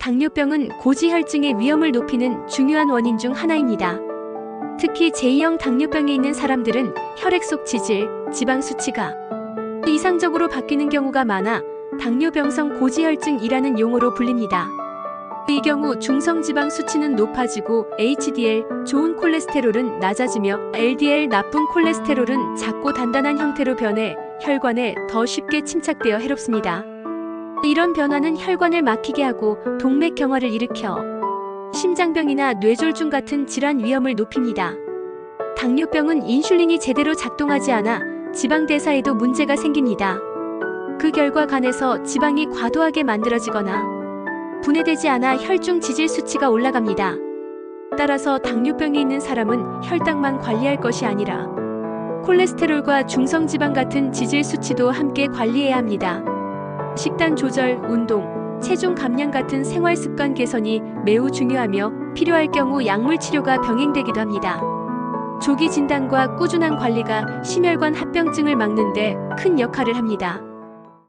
당뇨병은 고지혈증의 위험을 높이는 중요한 원인 중 하나입니다. 특히 제2형 당뇨병에 있는 사람들은 혈액 속 지질, 지방 수치가 이상적으로 바뀌는 경우가 많아 당뇨병성 고지혈증이라는 용어로 불립니다. 이 경우 중성 지방 수치는 높아지고 HDL, 좋은 콜레스테롤은 낮아지며 LDL, 나쁜 콜레스테롤은 작고 단단한 형태로 변해 혈관에 더 쉽게 침착되어 해롭습니다. 이런 변화는 혈관을 막히게 하고 동맥경화를 일으켜 심장병이나 뇌졸중 같은 질환 위험을 높입니다. 당뇨병은 인슐린이 제대로 작동하지 않아 지방 대사에도 문제가 생깁니다. 그 결과 간에서 지방이 과도하게 만들어지거나 분해되지 않아 혈중 지질 수치가 올라갑니다. 따라서 당뇨병이 있는 사람은 혈당만 관리할 것이 아니라 콜레스테롤과 중성지방 같은 지질 수치도 함께 관리해야 합니다. 식단 조절, 운동, 체중 감량 같은 생활 습관 개선이 매우 중요하며 필요할 경우 약물 치료가 병행되기도 합니다. 조기 진단과 꾸준한 관리가 심혈관 합병증을 막는 데 큰 역할을 합니다.